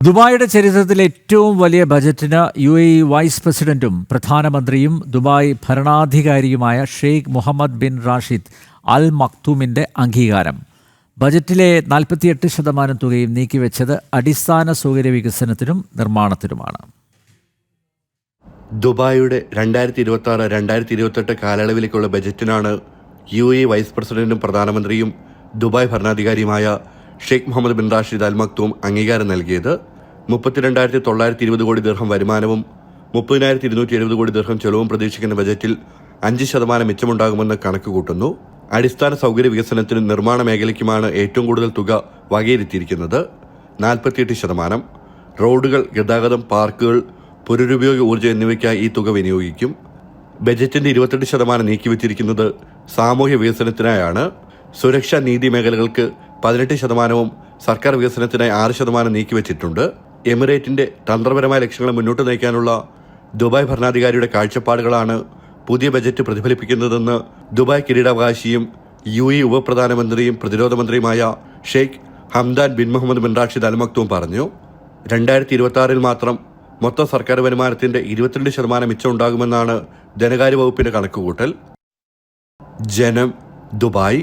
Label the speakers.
Speaker 1: ദുബായിയുടെ ചരിത്രത്തിലെ ഏറ്റവും വലിയ ബജറ്റിന് യു എ ഇ വൈസ് പ്രസിഡന്റും പ്രധാനമന്ത്രിയും Dubai ഭരണാധികാരിയുമായ Sheikh Mohammed bin Rashid Al മക്തൂമിന്റെ അംഗീകാരം. ബജറ്റിലെ നാൽപ്പത്തിയെട്ട് ശതമാനം തുകയും നീക്കിവെച്ചത് അടിസ്ഥാന സൗകര്യ വികസനത്തിനും നിർമ്മാണത്തിനുമാണ്.
Speaker 2: ദുബായിയുടെ രണ്ടായിരത്തി ഇരുപത്തി ആറ് രണ്ടായിരത്തി ഇരുപത്തെട്ട് കാലയളവിലേക്കുള്ള ബജറ്റിനാണ് യു എ വൈസ് പ്രസിഡന്റും പ്രധാനമന്ത്രിയും Dubai ഭരണാധികാരിയുമായ Sheikh Mohammed bin Rashid Al Maktoum അംഗീകാരം നൽകിയത് മുപ്പത്തിരണ്ടായിരത്തി തൊള്ളായിരത്തി ഇരുപത് കോടി ദീർഘം വരുമാനവും മുപ്പതിനായിരത്തി ഇരുന്നൂറ്റി എഴുപത് കോടി ദീർഘം ചെലവും പ്രതീക്ഷിക്കുന്ന ബജറ്റിൽ അഞ്ച് ശതമാനം മിച്ചമുണ്ടാകുമെന്ന് കണക്ക് കൂട്ടുന്നു. അടിസ്ഥാന സൗകര്യ വികസനത്തിനും നിർമ്മാണ മേഖലയ്ക്കുമാണ് ഏറ്റവും കൂടുതൽ തുക വകയിരുത്തിയിരിക്കുന്നത്. നാൽപ്പത്തിയെട്ട് ശതമാനം. റോഡുകൾ ഗതാഗതം പാർക്കുകൾ പുനരുപയോഗ ഊർജം എന്നിവയ്ക്കായി ഈ തുക വിനിയോഗിക്കും. ബജറ്റിന്റെ ഇരുപത്തെട്ട് ശതമാനം നീക്കിവച്ചിരിക്കുന്നത് സാമൂഹ്യ വികസനത്തിനായാണ്. സുരക്ഷാ നീതി മേഖലകൾക്ക് പതിനെട്ട് ശതമാനവും സർക്കാർ വികസനത്തിനായി ആറ് ശതമാനം നീക്കിവച്ചിട്ടുണ്ട്. എമിറേറ്റിന്റെ തന്ത്രപരമായ ലക്ഷ്യങ്ങളെ മുന്നോട്ട് നയിക്കാനുള്ള ദുബായ് ഭരണാധികാരിയുടെ കാഴ്ചപ്പാടുകളാണ് പുതിയ ബജറ്റ് പ്രതിഫലിപ്പിക്കുന്നതെന്ന് ദുബായ് കിരീടാവകാശിയും യു ഇ ഉപപ്രധാനമന്ത്രിയും പ്രതിരോധ മന്ത്രിയുമായ Sheikh Hamdan bin Mohammed bin Rashid Al Maktoum പറഞ്ഞു രണ്ടായിരത്തി ഇരുപത്തി മാത്രം മൊത്തം സർക്കാർ വരുമാനത്തിന്റെ ഇരുപത്തിരണ്ട് ശതമാനം മിച്ചം ഉണ്ടാകുമെന്നാണ് ധനകാര്യ വകുപ്പിന്റെ കണക്കുകൂട്ടൽ. ജനം ദുബായ്